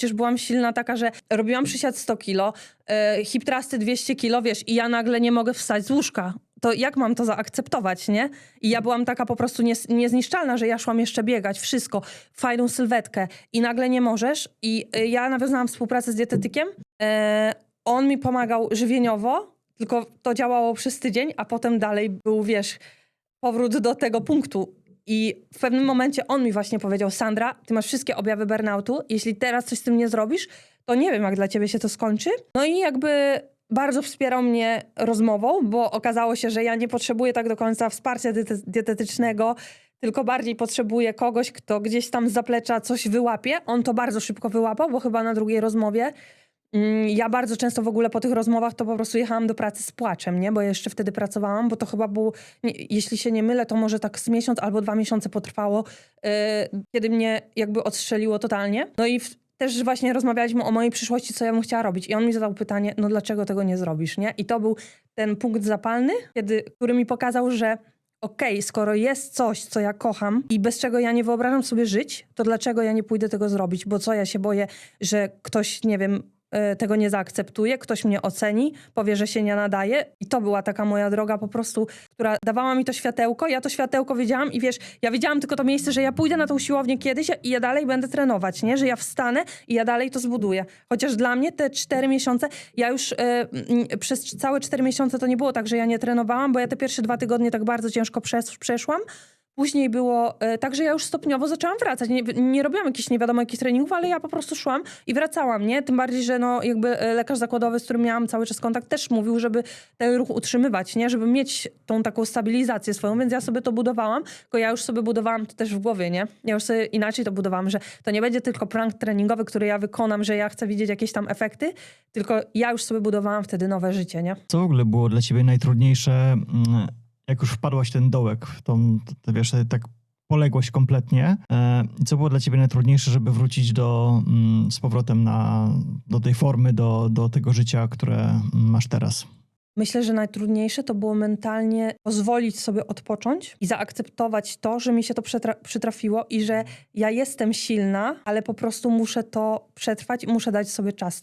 przecież byłam silna taka, że robiłam przysiad 100 kilo, e, hip thrusty 200 kilo, wiesz, i ja nagle nie mogę wstać z łóżka. To jak mam to zaakceptować, nie? I ja byłam taka po prostu nies- niezniszczalna, że ja szłam jeszcze biegać, wszystko, fajną sylwetkę i nagle nie możesz. I e, ja nawiązałam współpracę z dietetykiem. E, on mi pomagał żywieniowo, tylko to działało przez tydzień, a potem dalej był, wiesz, powrót do tego punktu. I w pewnym momencie on mi właśnie powiedział: Sandra, ty masz wszystkie objawy burnoutu. Jeśli teraz coś z tym nie zrobisz, to nie wiem, jak dla ciebie się to skończy. No i jakby bardzo wspierał mnie rozmową, bo okazało się, że ja nie potrzebuję tak do końca wsparcia diete- dietetycznego, tylko bardziej potrzebuję kogoś, kto gdzieś tam z zaplecza coś wyłapie. On to bardzo szybko wyłapał, bo chyba na drugiej rozmowie Mm, Ja bardzo często w ogóle po tych rozmowach to po prostu jechałam do pracy z płaczem, nie? Bo jeszcze wtedy pracowałam, bo to chyba był, nie, jeśli się nie mylę, to może tak z miesiąc albo dwa miesiące potrwało, yy, kiedy mnie jakby odstrzeliło totalnie. No i w, też właśnie rozmawialiśmy o mojej przyszłości, co ja bym chciała robić. I on mi zadał pytanie, no dlaczego tego nie zrobisz, nie? I to był ten punkt zapalny, kiedy, który mi pokazał, że okej, skoro jest coś, co ja kocham i bez czego ja nie wyobrażam sobie żyć, to dlaczego ja nie pójdę tego zrobić? Bo co ja się boję, że ktoś, nie wiem, tego nie zaakceptuje, ktoś mnie oceni, powie, że się nie nadaje. I to była taka moja droga po prostu, która dawała mi to światełko. Ja to światełko wiedziałam i wiesz, ja wiedziałam tylko to miejsce, że ja pójdę na tą siłownię kiedyś i ja dalej będę trenować, nie? Że ja wstanę i ja dalej to zbuduję. Chociaż dla mnie te cztery miesiące, ja już mm, przez całe cztery miesiące to nie było tak, że ja nie trenowałam, bo ja te pierwsze dwa tygodnie tak bardzo ciężko przes- przeszłam. Później było e, tak, że ja już stopniowo zaczęłam wracać. Nie, nie robiłam jakichś nie wiadomo jakich treningów, ale ja po prostu szłam i wracałam, nie? Tym bardziej, że no jakby e, lekarz zakładowy, z którym miałam cały czas kontakt, też mówił, żeby ten ruch utrzymywać, nie? Żeby mieć tą taką stabilizację swoją, więc ja sobie to budowałam, tylko ja już sobie budowałam to też w głowie, nie? Ja już sobie inaczej to budowałam, że to nie będzie tylko prank treningowy, który ja wykonam, że ja chcę widzieć jakieś tam efekty, tylko ja już sobie budowałam wtedy nowe życie, nie? Co w ogóle było dla ciebie najtrudniejsze, mm, jak już wpadłaś ten dołek, w tą, to wiesz, tak poległaś kompletnie. E, Co było dla ciebie najtrudniejsze, żeby wrócić do, mm, z powrotem na, do tej formy, do, do tego życia, które masz teraz? Myślę, że najtrudniejsze to było mentalnie pozwolić sobie odpocząć i zaakceptować to, że mi się to przytrafiło i że ja jestem silna, ale po prostu muszę to przetrwać i muszę dać sobie czas.